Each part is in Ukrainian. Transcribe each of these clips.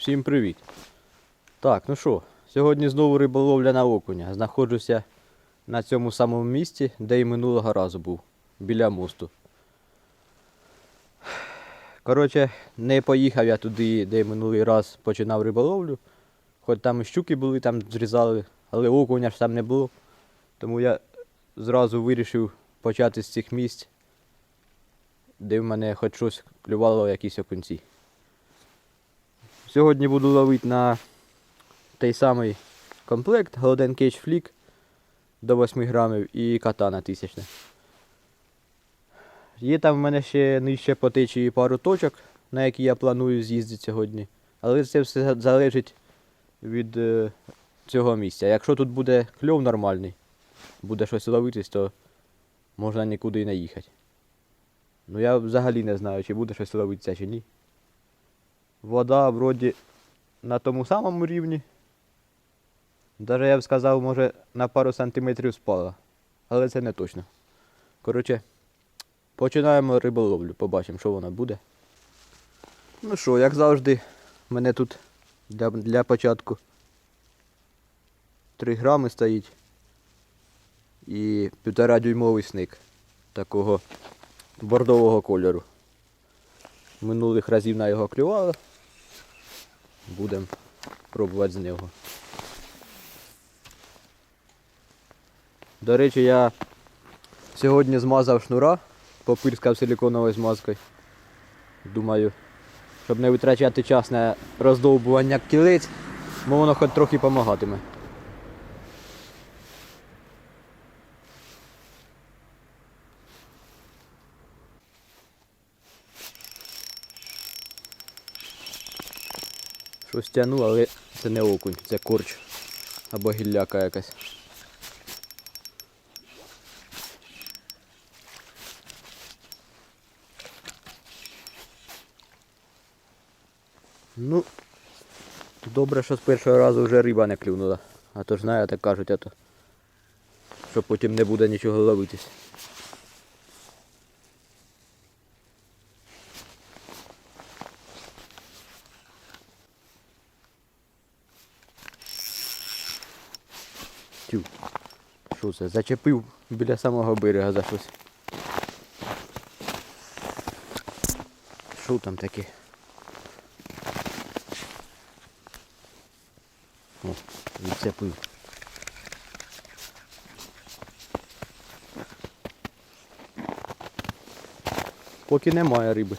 Всім привіт. Так, ну що, сьогодні знову риболовля на окуня. Знаходжуся на цьому самому місці, де і минулого разу був, біля мосту. Коротше, не поїхав я туди, де минулий раз починав риболовлю. Хоч там і щуки були, там зрізали, але окуня ж там не було. Тому я зразу вирішив почати з цих місць, де в мене хоч щось клювало якісь окунці. Сьогодні буду ловити на той самий комплект Golden Cage Flick до 8 грамів і катана тисячне. Є там в мене ще нижче по течії пару точок, на які я планую з'їздити сьогодні. Але це все залежить від е, цього місця. Якщо тут буде кльов нормальний, буде щось ловитись, то можна нікуди і не їхати. Ну я взагалі не знаю, чи буде щось ловитися чи ні. Вода вроді на тому самому рівні. Даже я б сказав, може на пару сантиметрів спала. Але це не точно. Коротше, починаємо риболовлю, побачимо, що вона буде. Ну що, як завжди, мене тут для, для початку 3 грами стоїть. І півтора дюймовий сник такого бордового кольору. Минулих разів на його клювало. Будемо пробувати з нього. До речі, я сьогодні змазав шнура, попирскав силиконовою змазкою. Думаю, щоб не витрачати час на роздовбування кілиць, бо воно хоч трохи допомагатиме. Щось тягну, але це не окунь, це корч або гілляка якась. Ну, добре, що з першого разу вже риба не клюнула. А то ж знаєте, кажуть, а то, що потім не буде нічого ловитись. Тю. Що це? Зачепив біля самого берега за щось. Що там таке? О, відцепив. Поки немає риби.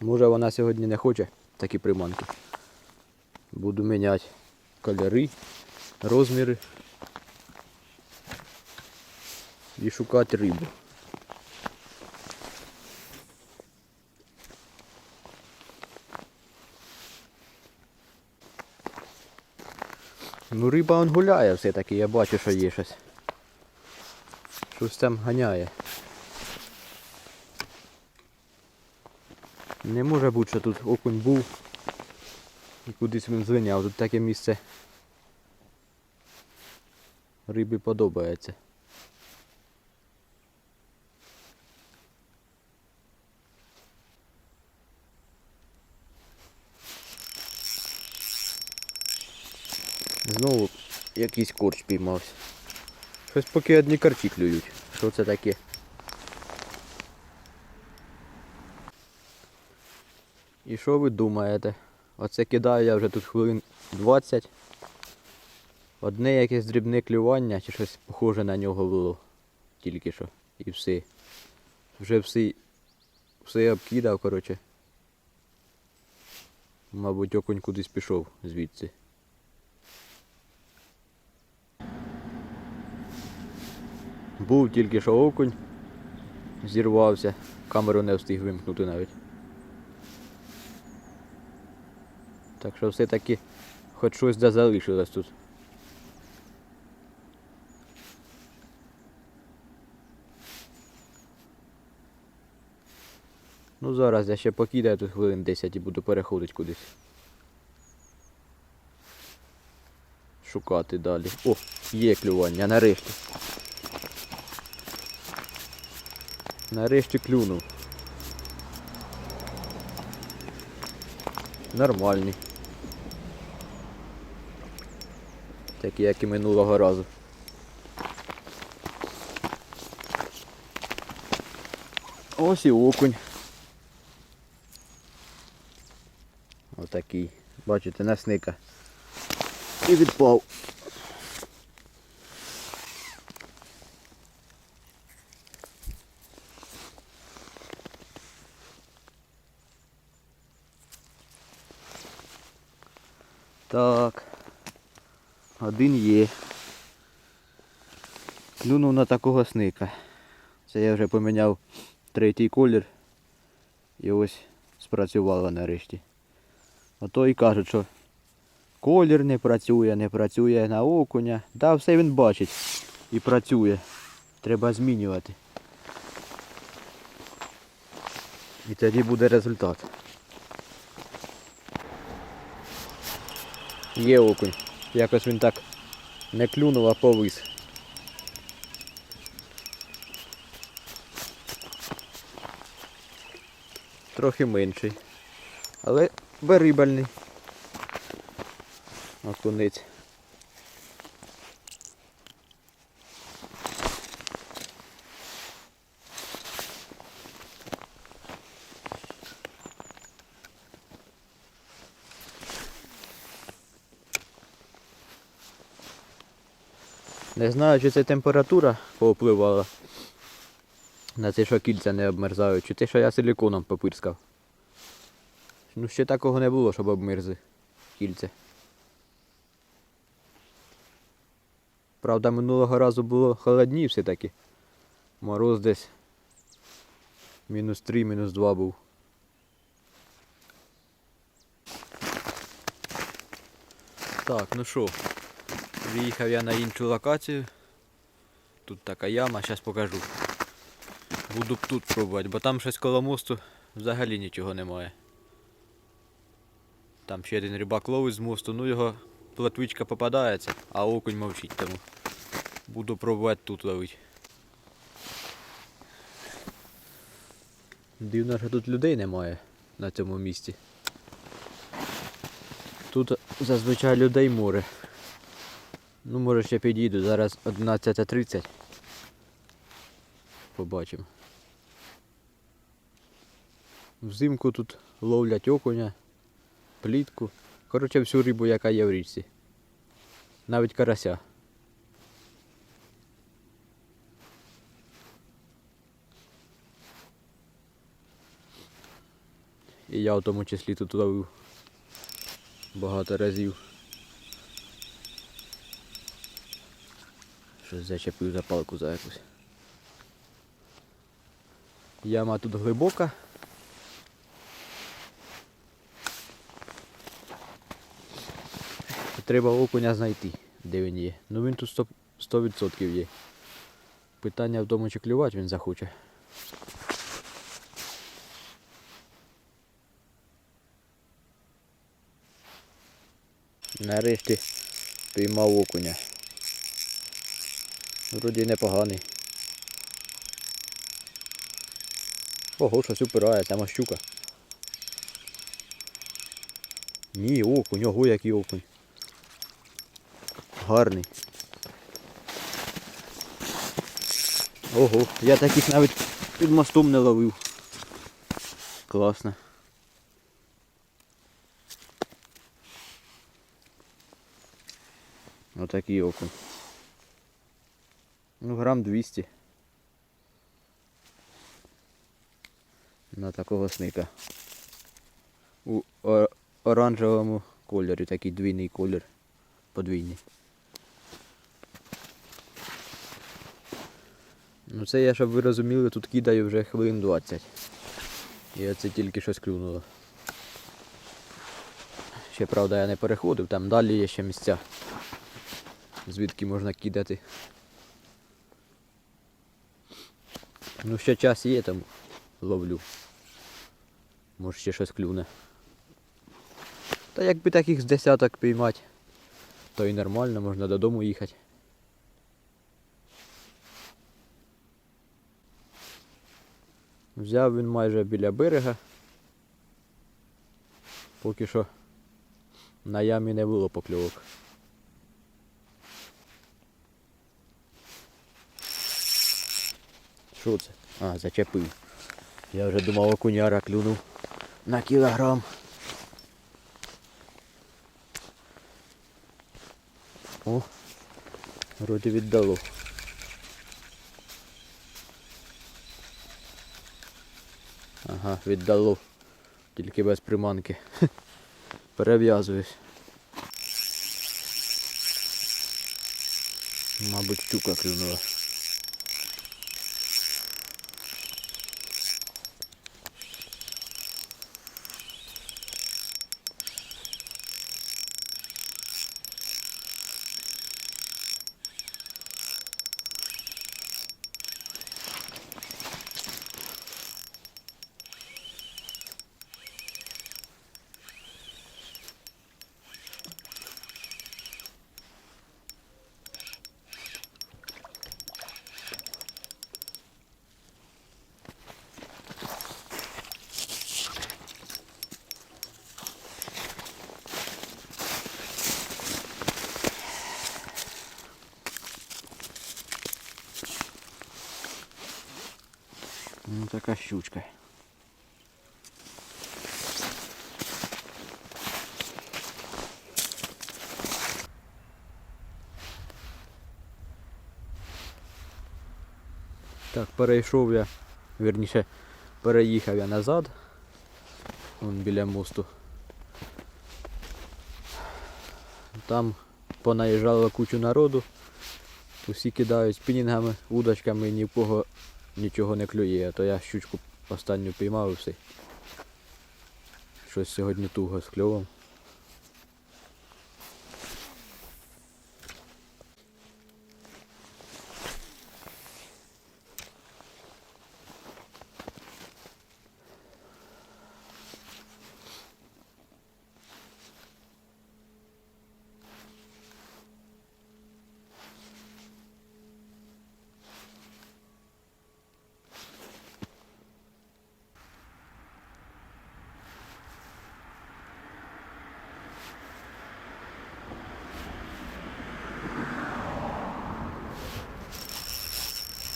Може вона сьогодні не хоче такі приманки. Буду міняти кольори, розміри і шукати рибу. Ну риба он гуляє все-таки, я бачу, що є щось. Щось там ганяє. Не може бути, що тут окунь був і кудись він злиняв. Тут таке місце рибі подобається. Знову якийсь корч піймався. Щось поки одні карчі клюють. Що це таке? І що ви думаєте? Оце кидаю я вже тут хвилин 20. Одне якесь дрібне клювання чи щось похоже на нього було. Тільки що. І все. Вже все, все обкидав, коротше. Мабуть, окунь кудись пішов звідси. Був тільки що окунь, зірвався, камеру не встиг вимкнути навіть. Так що все-таки хоч щось да залишилось тут. Ну зараз я ще покидаю тут хвилин 10 і буду переходити кудись. Шукати далі. О, є клювання, нарешті. Нарешті клюнув. Нормальні. Такі, як і минулого разу. Ось і окунь. Отакий. Бачите, насника. І відпав. Так. Один є. Клюнув на такого сника. Це я вже поміняв третій колір. І ось спрацювало нарешті. Ото і кажуть, що колір не працює, не працює на окуня. Да, все він бачить і працює. Треба змінювати. І тоді буде результат. Є окунь. Якось він так не клюнув, а повис. Трохи менший. Але берибальний. Окунець. Не знаю, чи це температура повпливала на те, що кільця не обмерзають, чи те, що я силіконом попирскав. Ну ще такого не було, щоб обмерзли кільця. Правда, минулого разу було холодніше таки. Мороз десь мінус 3, мінус 2 був. Так, ну що, Виїхав я на іншу локацію. Тут така яма, зараз покажу. Буду тут пробувати, бо там щось коло мосту взагалі нічого немає. Там ще один рибак ловить з мосту, ну його платвичка попадається, а окунь мовчить тому. Буду пробувати тут ловити. Дивно, що тут людей немає на цьому місці. Тут зазвичай людей море. Ну, може ще підійду. Зараз 11.30. Побачимо. Взимку тут ловлять окуня, плітку. Коротше, всю рибу, яка є в річці. Навіть карася. І я в тому числі тут ловив багато разів. Щось зачепив за палку за якусь. Яма тут глибока. Треба окуня знайти, де він є. Ну він тут 100%, 100% є. Питання в тому, чи клювати він захоче. Нарешті піймав окуня. Вроді непоганий. Ого, щось упирає, це щука. Ні, окунь, ого, який окунь. Гарний. Ого, я таких навіть під мостом не ловив. Класно. Отакий окунь. Ну, грам 200. На такого сника. У оранжевому кольорі, такий двійний колір. Подвійний. Ну це я, щоб ви розуміли, тут кидаю вже хвилин 20. І оце тільки щось клюнуло. Ще правда я не переходив, там далі є ще місця. Звідки можна кидати. Ну ще час є там ловлю. Може ще щось клюне. Та якби таких з десяток піймати, то і нормально, можна додому їхати. Взяв він майже біля берега. Поки що на ямі не було покльовок. Що це? А, зачепив. Я вже думав, окуняра клюнув на кілограм. О, вроді віддало. Ага, віддало. Тільки без приманки. Перев'язуюсь. Мабуть, щука клюнула. Ну така щучка. Так, перейшов я, вірніше, переїхав я назад. Вон біля мосту. Там понаїжджало кучу народу. Усі кидають спінінгами, удочками, ні в кого нічого не клює, а то я щучку останню піймав і все. Щось сьогодні туго з кльовом.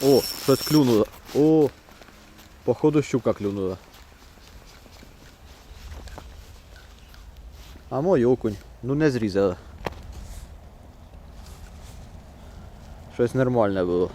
О, щось клюнуло. О, походу щука клюнула. А мой окунь. Ну не зрізала. Щось нормальне було.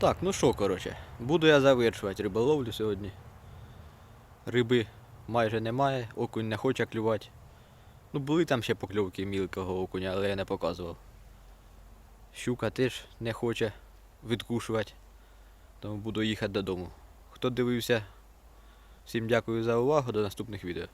Так, ну що, коротше, буду я завершувати риболовлю сьогодні. Риби майже немає, окунь не хоче клювати. Ну були там ще покльовки мілкого окуня, але я не показував. Щука теж не хоче відкушувати, тому буду їхати додому. Хто дивився, всім дякую за увагу, до наступних відео.